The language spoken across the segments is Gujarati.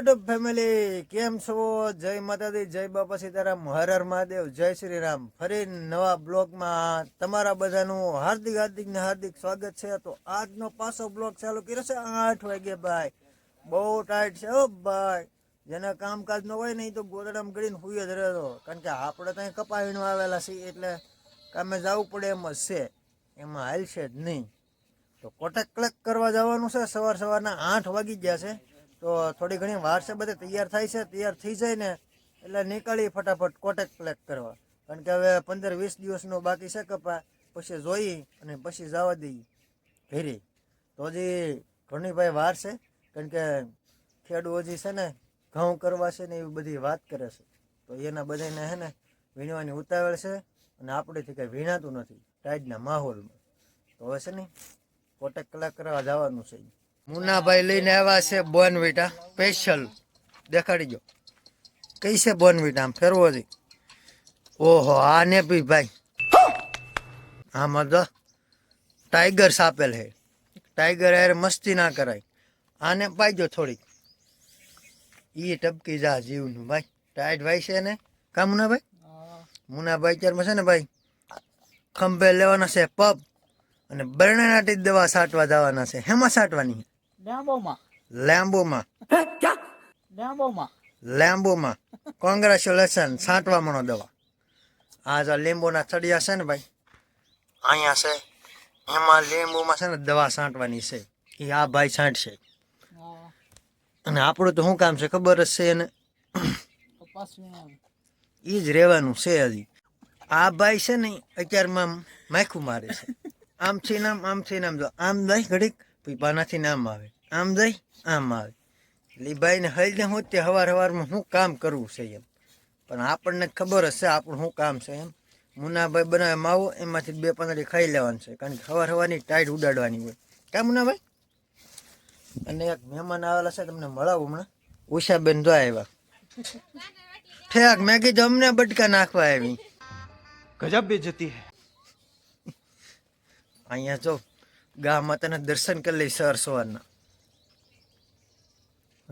યુટ્યુબ ફેમિલી કેમ છો? જય માતાજી, જય બાપા સીતારામ, હર હર મહાદેવ, જય શ્રી રામ ફરી નવા બ્લોગમાં તમારા બધાનું હાર્દિક હાર્દિક ને હાર્દિક સ્વાગત છે. તો આજનો પાછો બ્લોગ ચાલુ કર્યો છે આઠ વાગે ભાઈ. બહુ ટાઈટ છે હો ભાઈ. જેને કામકાજ ન હોય નહીં તો ગોદડામાં ગળીને હુઈ જ રહેતો કારણ કે આપણે ત્યાં કપાવીને આવેલા છીએ એટલે કામે જવું પડે એમ જ છે. એમાં હાલશે જ નહીં. તો કોટેક કલેક્ટ કરવા જવાનું છે. સવાર સવારના આઠ વાગી ગયા છે. તો થોડી ઘણી વાર છે, બધે તૈયાર થાય છે, તૈયાર થઈ જાય ને એટલે નીકળી ફટાફટ કોટેક કલેક્ટ કરવા. કારણ કે હવે પંદર વીસ દિવસનો બાકી છે કપા, પછી જોઈ અને પછી જવા દઈએ ઘેરી. તો હજી ઘણી ભાઈ વાર છે, કારણ કે ખેડૂ હજી છે ને, ઘઉં કરવા છે ને એવી બધી વાત કરે છે. તો એના બધાને હે ને, વીણવાની ઉતાવળ છે અને આપણેથી કંઈ વીણાતું નથી, ટાઈડના માહોલમાં. તો હવે છે ને, કોટેક કલાક કરવા જવાનું છે. મુન્નાભાઈ લઈને આવ્યા છે બોનવીટા. સ્પેશિયલ દેખાડી દો કઈ છે બોનવીટા? આમ ફેરવો છે ઓહો આ ને ભાઈ. આમાં તો ટાઈગર સાપેલ હે. ટાઈગર યાર મસ્તી ના કરાય. આને પાઈજો થોડીક. ઈ ટપકી જા જીવનું ભાઈ. ટાઈટ ભાઈ છે ને? કા મુનાભાઈ મુનાભાઈ અત્યારમાં છે ને ભાઈ? ખંભે લેવાના છે પબ અને બરણાટી દવા સાટવા જવાના છે. હેમાં છાંટવાની ડાબોમાં લેમ્બોમાં લેમ્બોમાં લેમ્બોમાં કોંગ્રેચ્યુલેશન છાંટવા મણો દવા. આ જો લીંબુના ચડિયા છે ને ભાઈ અહીંયા છે. એમાં લીંબુમાં છે ને દવા છાંટવાની છે. એ આ ભાઈ છાંટશે અને આપણું તો શું કામ છે ખબર જ છે એને? એ જ રહેવાનું છે હજી. આ ભાઈ છે ને અત્યારમાં આમ માખું મારે છે. આમ છે નામ છે નામ જો આમ જાય ઘડીક પીપાનાથી નામ આવે. આમ જાય આમ આવે. એટલે ભાઈને હલને હોત તે હવાર હવારમાં શું કામ કરવું છે એમ. પણ આપણને ખબર હશે આપણું શું કામ છે એમ. મુનાભાઈ બનાવે માવો એમાંથી બે પંદરી ખાઈ લેવાનું છે. કારણ કે હવાર હવારની ટાઈટ ઉડાડવાની હોય. ક્યાં મુનાભાઈ અને એક મહેમાન આવેલા છે તમને મળાવું હમણાં. ઉષાબેન જો આવ્યા ઠેક મેં કીધું અમને બટકા નાખવા આવી. ગજબ બેજતી હે. અહીંયા જો. ગા માતાના દર્શન કરી લઈ સર સવારના.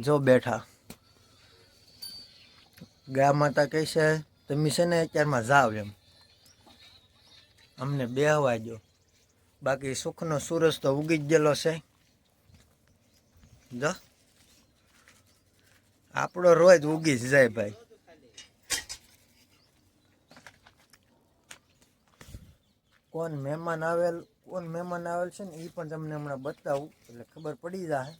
જો બેઠા. ગા માતા કહે છે, તમે છે ને અત્યારમાં જાવ એમ. અમને બેહવા દો બાકી સુખનો સૂરજ તો ઉગી જ ગયેલો છે. જો. આપણો રોજ ઉગી જ જાય ભાઈ. કોણ મહેમાન આવેલ, કોણ મહેમાન આવેલ છે ને એ પણ તમને હમણાં બતાવું, એટલે ખબર પડી જાય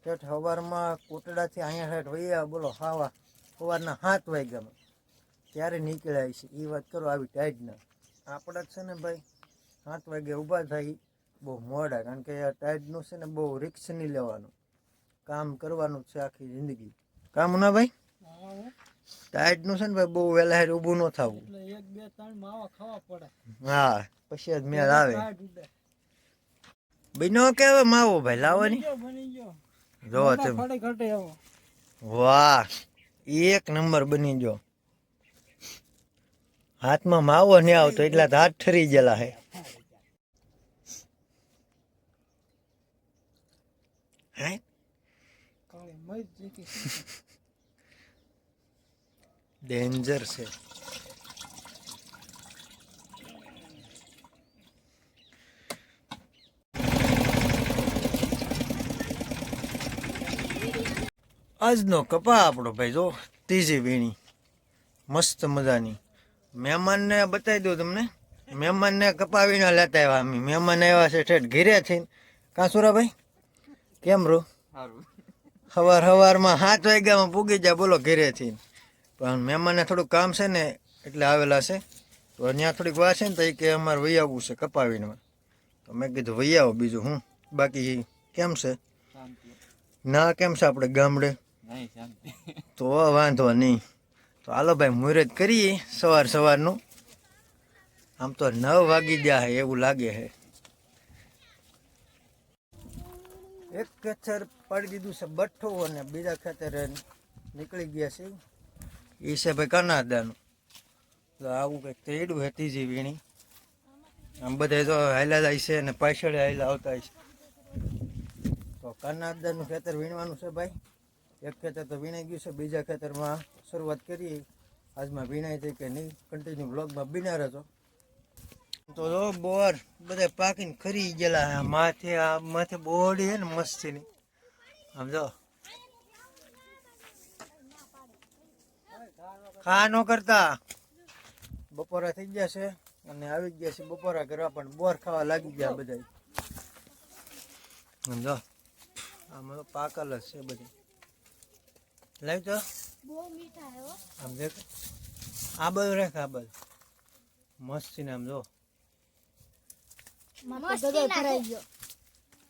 ઠેઠ સવારમાં કોટડાથી અહીંયા ઠેઠ વૈયા બોલો, હાવા, સવારના સાત વાગ્યામાં. ત્યારે નીકળ્યા છે એ વાત કરો, આવી ટાઈટના આપણે છે ને ભાઈ, સાત વાગે ઊભા થાય બહુ મોડા, કારણ કે આ ટાઈટનું છે ને, બહુ રિક્સ નહીં લેવાનું. કામ કરવાનું છે આખી જિંદગી. કામ ના ભાઈ? ટાઈટનું છે ને ભાઈ બહુ વહેલા હેર ઊભું ન થવું. એક બે ત્રણ માવા ખાવા પડે. હા પછી જ મેળ આવે. બીનો કે હવે માવો ભાઈ લાવવાની? જો તમે. વાહ એક નંબર બની ગયો. હાથમાં માવો નહીં આવતો એટલા તો હાથ ઠરી ગયેલા હે. હે? ડેન્જર છે આજનો કપા આપણો ભાઈ જો ત્રીજી વીણી. મસ્ત મજાની. મહેમાનને બતાવી દઉં તમને. મહેમાનને કપા વીણા લેતા આવ્યા અમે. મહેમાન આવ્યા છે ઠેઠ ઘીરે થઈને. કાં સુરાભાઈ કેમ રો? સવાર સવારમાં સાત વાગ્યામાં પૂગી જાય બોલો ઘેરેથી પણ મહેમાનને થોડુંક કામ છે ને એટલે આવેલા છે. તો ત્યાં થોડીક વાર છે ને તો એ કે અમારે વહી આવવું છે કપાવીને. તો મેં કીધું વહી આવો બીજું હું? બાકી કેમ છે? ના કેમ છે આપણે ગામડે? તો વાંધો નહીં. તો હાલો ભાઈ મુહૂર્ત કરીએ સવાર સવારનું. આમ તો નવ વાગી ગયા હે એવું લાગે છે એક ખેતર પાડી દીધું છે બઠ્ઠો અને બીજા ખેતરે નીકળી ગયા છે. એ છે ભાઈ કનાદાનું. તો આવું કંઈક તેડું છે ત્રીજી વીણી. આમ બધા તો હાયલા જાય છે અને પાછળ હાયલા આવતા છે. તો કનાદાનું ખેતર વીણવાનું છે ભાઈ. એક ખેતર તો વીણાઈ ગયું છે, બીજા ખેતરમાં શરૂઆત કરીએ. આજમાં વીણાઈ થઈ કે નહીં કન્ટિન્યુ બ્લોગમાં બીના રહેતો તો જો બોર બધા પાકીને ખરી ગયેલા માથે આ માથે બોડી છે ને મસ્તીની. આમ જો. ખા ન કરતા. બપોરા થઈ ગયા છે અને આવી ગયા છે બપોરા કરવા પણ બોર ખાવા લાગી ગયા બધા. સમજો આમાં તો પાકલ જ છે બધી. લાવ તો. આમ દેખ. આ બધું રાખ આ બધું. મસ્તી ને આમ જો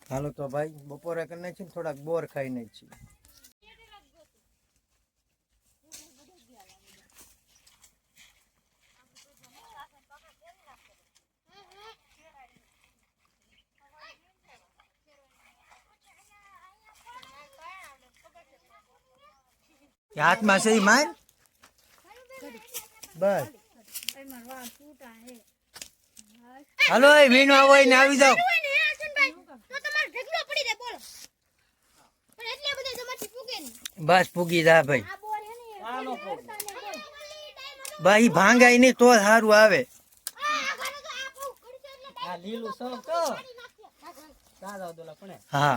હાલો તો ભાઈ બપોરા કરી નાખીને થોડાક બોર ખાઈ નાખી હાથમાં છે માર? બસ. હલો એ વીણો આવો ને આવી જાઓ. બસ પૂગી જા ભાઈ. ભાઈ ભાંગાય નહીં તો સારું આવે. હા.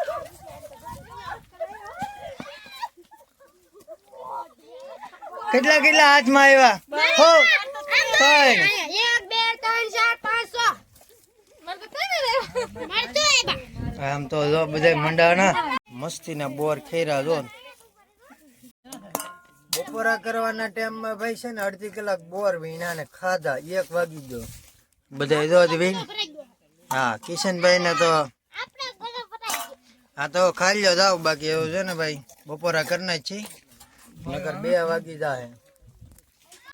કેટલા કેટલા હાથમાં આવ્યા? હો. ત્રણ એક બે ચાર પાંચ છ આમ તો જો બધા મંડાના મસ્તી ના બોર ખેરા જો બપોરા કરવાના ટાઈમમાં ભાઈ છે ને અડધી કલાક બોર વીણા ને ખાધા. એક વાગી ગયો. બધા જો વીણ. હા કિશનભાઈ ને તો હા તો ખાઈ લો જાવ બાકી એવું છે ને ભાઈ. બપોરા કરના જ છીએ. નકર બે વાગી જાય.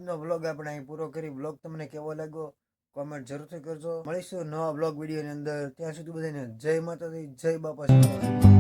નો બ્લોગ આપણે અહીં પૂરો કરી. બ્લોગ તમને કેવો લાગ્યો? કોમેન્ટ જરૂરથી કરજો. મળીશું નવા બ્લોગ વિડીયોની અંદર. ત્યાં સુધી બધાને જય માતાજી, જય બાપા.